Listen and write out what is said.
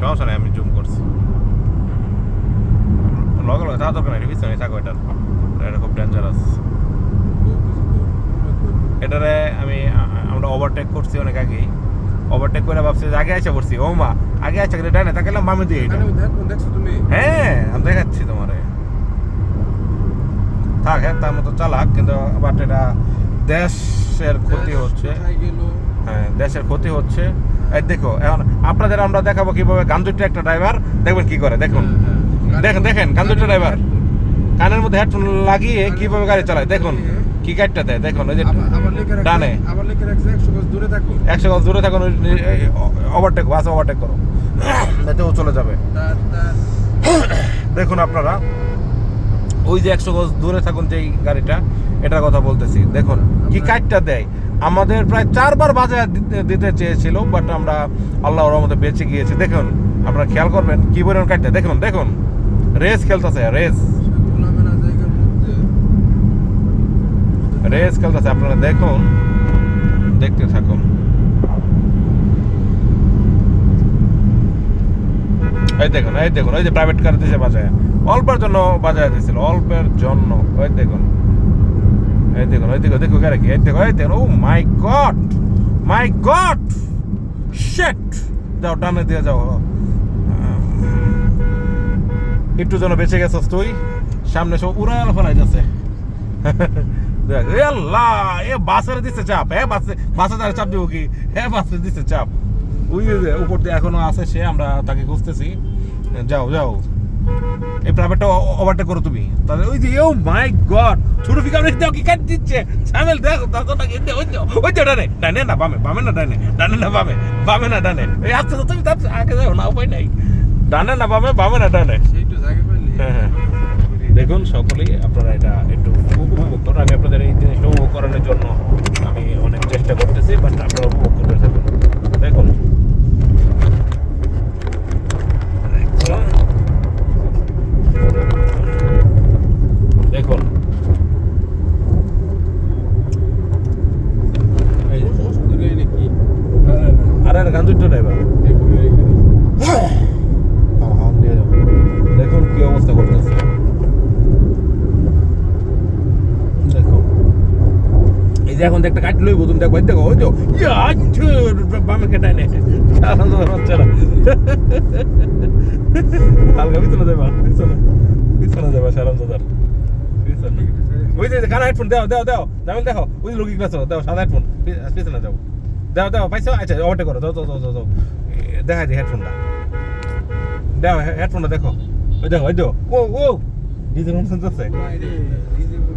সমস্যা নেই আমি জুম করছি। লগে লগে তা দরকার নেই পিছনে থাকো এটা এটা খুব ডেঞ্জারাস এটারে আমি আমরা ওভারটেক করছি অনেক আগেই। ওভারটেক করে ভাবছি যে আগে এসে পড়ছি। ও মা আগে আছে এটা ডানে তাকে মামে দিয়ে এটা। দেখছ তুমি? হ্যাঁ আমি দেখাচ্ছি তোমারে। থাক হ্যাঁ তার মতো চালাক কিন্তু বাট এটা দেশের ক্ষতি হচ্ছে। হ্যাঁ দেশের ক্ষতি হচ্ছে। দেখো এখন আপনাদের আমরা দেখাবো কীভাবে গান্ধুটি একটা ড্রাইভার দেখবেন কি করে দেখুন। দেখেন দেখেন গান্ধুটি ড্রাইভার কানের মধ্যে হেডফোন লাগিয়ে কীভাবে গাড়ি চালায় দেখুন কি গাড়িটা দেয় দেখুন ওই যে ডানে। আবার লিখে রাখছে 100 গজ দূরে একশো গজ দূরে থাকুন ওভারটেক বাস ওভারটেক করো এতেও চলে যাবে। দেখুন আপনারা ওই যে একশো গজ দূরে থাকুন যেই গাড়িটা, এটার কথা বলতেছি। দেখুন, কি কাঠটা দেয়? আমাদের প্রায় চারবার বাজার দিতে- চেয়েছিল বাট আমরা আল্লাহর রহমতে বেঁচে গিয়েছি। দেখুন, আপনারা খেয়াল করবেন কি পরিমাণ কাঠটা। দেখুন দেখুন, রেস খেলতেছে, রেস। রেস খেলতেছে, আপনারা দেখুন, দেখতে থাকুন। এই দেখুন এই দেখুন ওই যে প্রাইভেট কার দিয়েছে বাজায়। অল্পের জন্য বাজায় দিয়েছিল, অল্পের জন্য। ওই দেখুন, এই দেখুন, ওই দেখো দেখো গাড়ি কি? এই দেখো এই দেখুন, ও মাই গড মাই গড, শেট। যাও, ডানে দিয়ে যাও। একটু যেন বেঁচে গেছস তুই, সামনে সব উড়াল ফেলাই যাচ্ছে। এ আল্লাহ, এ বাসের দিচ্ছে চাপ হ্যাঁ বাসে বাসে তার চাপ দিব কি? হ্যাঁ বাসে দিচ্ছে চাপ। ওই উপর দিয়ে এখনও আছে সে, আমরা তাকে খুঁজতেছি। যাও যাও। এই প্রাইভেটটা ওভারটেক করো তুমি। তাহলে ওই যে ও মাই গড ছোট দাও কি কাট দিচ্ছে? সামেল দেখো দে ওই যে ওই যে ডানে ডানে না বামে বামে না ডানে ডানে না বামে বামে না ডানে। এই আস্তে আস্তে তুমি তার আগে যাও না উপায় নাই। ডানে না বামে বামে না ডানে। হ্যাঁ, হ্যাঁ। দেখুন সকলেই আপনারা এটা একটু উপভোগ করুন। আমি আপনাদের এই জিনিসটা উপভোগ করানোর জন্য আমি অনেক চেষ্টা করতেছি বাট আপনারা উপভোগ করতে থাকুন দেখুন দেখুন এই যে, ওষুধের গাড়ি নাকি গান দুটো ড্রাইভার দেখুন কি অবস্থা করতেছে। যে এখন একটা কাটি লইব তুমি দেখো দেখো ওই তো বামে কেটাই নে। হালকা পিছনে যাবা পিছনে পিছনে যাবা সারাম দাদার ওই যে কানা হেডফোন দাও দাও দাও জামিল দেখো ওই লগি দাও সাদা হেডফোন পিছনে যাও। দাও দাও, পাইছো? আচ্ছা ওভারটেক করো। দাও দাও দাও দেখা যায় হেডফোনটা। দাও হেডফোনটা দেখো। ওই দেখো ওই দেখো। ও ও! ডিজেল শুনতেছে বাইরে